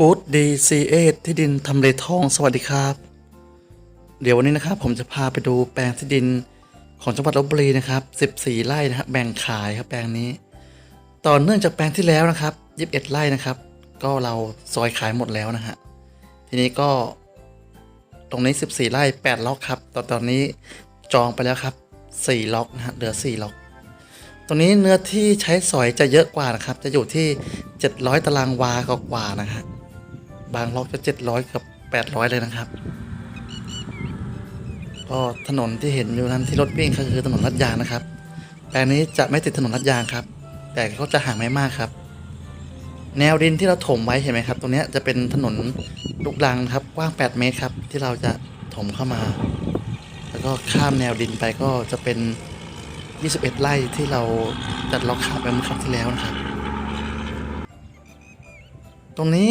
กู๊ดดีซีเอที่ดินทำเลทองสวัสดีครับ เดี๋ยววันนี้นะครับผมจะพาไปดูแปลงที่ดินของจังหวัดลบบุรีนะครับ 14 ไร่นะครับแบ่งขายครับแปลงนี้ ต่อเนื่องจากแปลงที่แล้วนะครับ 21 ไร่นะครับ ก็เราซอยขายหมดแล้วนะฮะทีนี้ก็ตรงนี้ 14 ไร่ 8 ล็อกครับตอนตอนนี้จองไปแล้วครับ 4 ล็อกนะฮะเหลือ 4 ล็อก ตรงนี้เนื้อที่ใช้สอยจะเยอะกว่านะครับ จะอยู่ที่ 700 ตารางวากว่านะฮะ บางล็อกจะ700กับ800เลยนะครับ ก็ถนนที่เห็นอยู่นั้นที่รถวิ่งก็คือถนนลาดยางนะครับ แปลงนี้จะไม่ติดถนนลาดยางครับ แต่ก็จะห่างไม่มากครับ แนวดินที่เราถมไว้เห็นไหมครับ ตรงนี้จะเป็นถนนลูกรังครับกว้าง 8 เมตรครับ ที่เราจะถมเข้ามา แล้วก็ข้ามแนวดินไปก็จะเป็น 21 ไร่ที่เราจัดล็อกขาไปเมื่อครั้งที่แล้วนะครับ ตรงนี้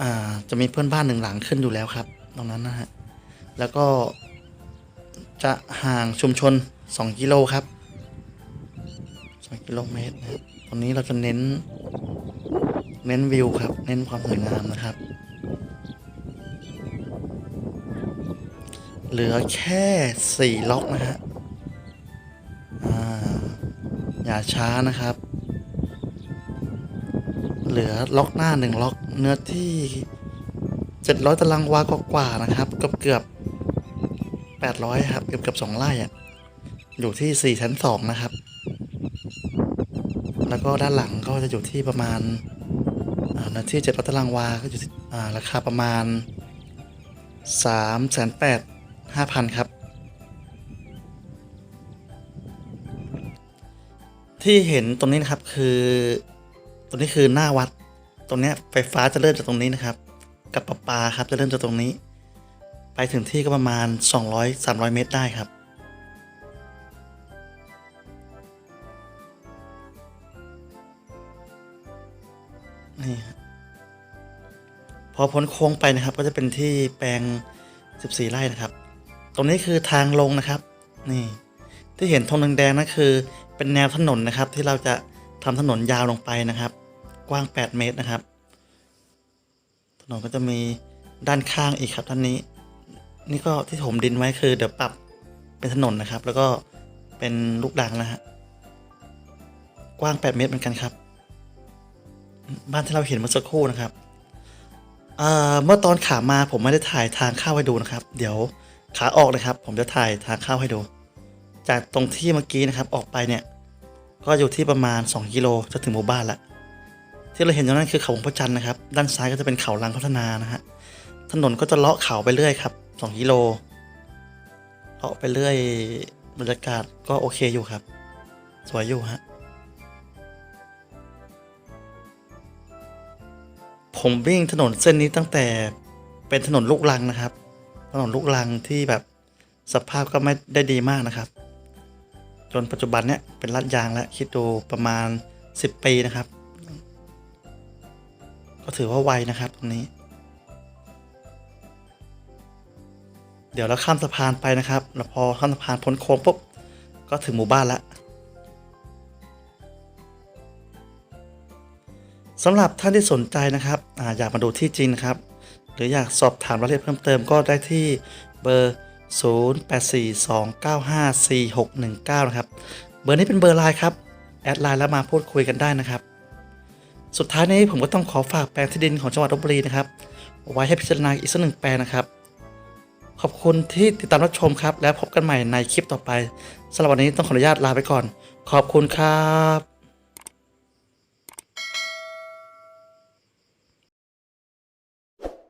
อ่าจะมีเพื่อนบ้านหนึ่งหลังขึ้นอยู่แล้วครับ ตรงนั้นนะฮะแล้วก็จะห่างชุมชน 2 กิโลครับ 2 กิโลเมตรนะครับตรงนี้เราจะเน้น เน้นวิวครับ เน้นความสวยงามนะครับ เหลือแค่ 4 ล็อกนะฮะออย่าช้านะครับ เหลือล็อกหน้าหนึ่งล็อกเนื้อที่ 700 ตารางวากว่าๆนะครับ เกือบเกือบ800 ครับเกือบเกือบ2ไร่อะอยู่ที่ 4 ชั้น 2 นะครับ แล้วก็ด้านหลังก็จะอยู่ที่ประมาณเนื้อที่700ตารางวาก็อยู่ราคาประมาณ 3 8 5 0 0 0 ครับที่เห็นตรงนี้นะครับคือ ตรงนี้คือหน้าวัด ตรงเนี้ยไฟฟ้าจะเริ่มจากตรงนี้นะครับ กับประปาครับจะเริ่มจากตรงนี้ ไปถึงที่ก็ประมาณ 200-300 เมตรได้ครับนี่พอพ้นโค้งไปนะครับ ก็จะเป็นที่แปลง 14 ไร่นะครับ ตรงนี้คือทางลงนะครับ นี่ ที่เห็นธงแดงๆนั่นคือ เป็นแนวถนนนะครับ ที่เราจะทำถนนยาวลงไปนะครับ กว้าง 8 เมตรนะครับ ถนนก็จะมีด้านข้างอีกครับด้านนี้ นี่ก็ที่ถมดินไว้คือเดี๋ยวปรับเป็นถนนนะครับ แล้วก็เป็นลูกดังนะฮะกว้าง 8 เมตรเหมือนกันครับ บ้านที่เราเห็นเมื่อสักครู่นะครับเอ่อเมื่อตอนขามาผมไม่ได้ถ่ายทางเข้าให้ดูนะครับ เดี๋ยวขาออกนะครับ ผมจะถ่ายทางเข้าให้ดู จากตรงที่เมื่อกี้นะครับออกไปเนี่ย ก็อยู่ที่ประมาณ 2 กิโลจะถึงหมู่บ้านละ ที่เราเห็นอยู่นั้นคือเขาวงพระจันทร์นะครับ ด้านซ้ายก็จะเป็นเขาลังพัฒนานะฮะ ถนนก็จะเลาะเขาไปเรื่อยครับ2กิโล เลาะไปเรื่อย บรรยากาศก็โอเคอยู่ครับ สวยอยู่ฮะ ผมวิ่งถนนเส้นนี้ตั้งแต่เป็นถนนลูกรังนะครับ ถนนลูกรังที่แบบสภาพก็ไม่ได้ดีมากนะครับ จนปัจจุบันเนี้ยเป็นลาดยางแล้วคิดดูประมาณ 10 ปีนะครับ ก็ถือว่าไวนะครับตรงนี้ เดี๋ยวเราข้ามสะพานไปนะครับแล้วพอข้ามสะพานพ้นโค้งปุ๊บก็ถึงหมู่บ้านละสำหรับท่านที่สนใจนะครับออยากมาดูที่จริงนะครับ หรืออยากสอบถามรายละเอียดเพิ่มเติมก็ได้ที่เบอร์ 0842954619 นะครับ เบอร์นี้เป็นเบอร์ไลน์ครับ แอดไลน์แล้วมาพูดคุยกันได้นะครับ สุดท้ายนี้ผมก็ต้องขอฝากแปลงที่ดินของจังหวัดลบบุรีนะครับ ไว้ให้พิจารณาอีกสักหนึ่งแปลงนะครับ ขอบคุณที่ติดตามรับชมครับ แล้วพบกันใหม่ในคลิปต่อไปสำหรับวันนี้ต้องขออนุญาตลาไปก่อน ขอบคุณครับ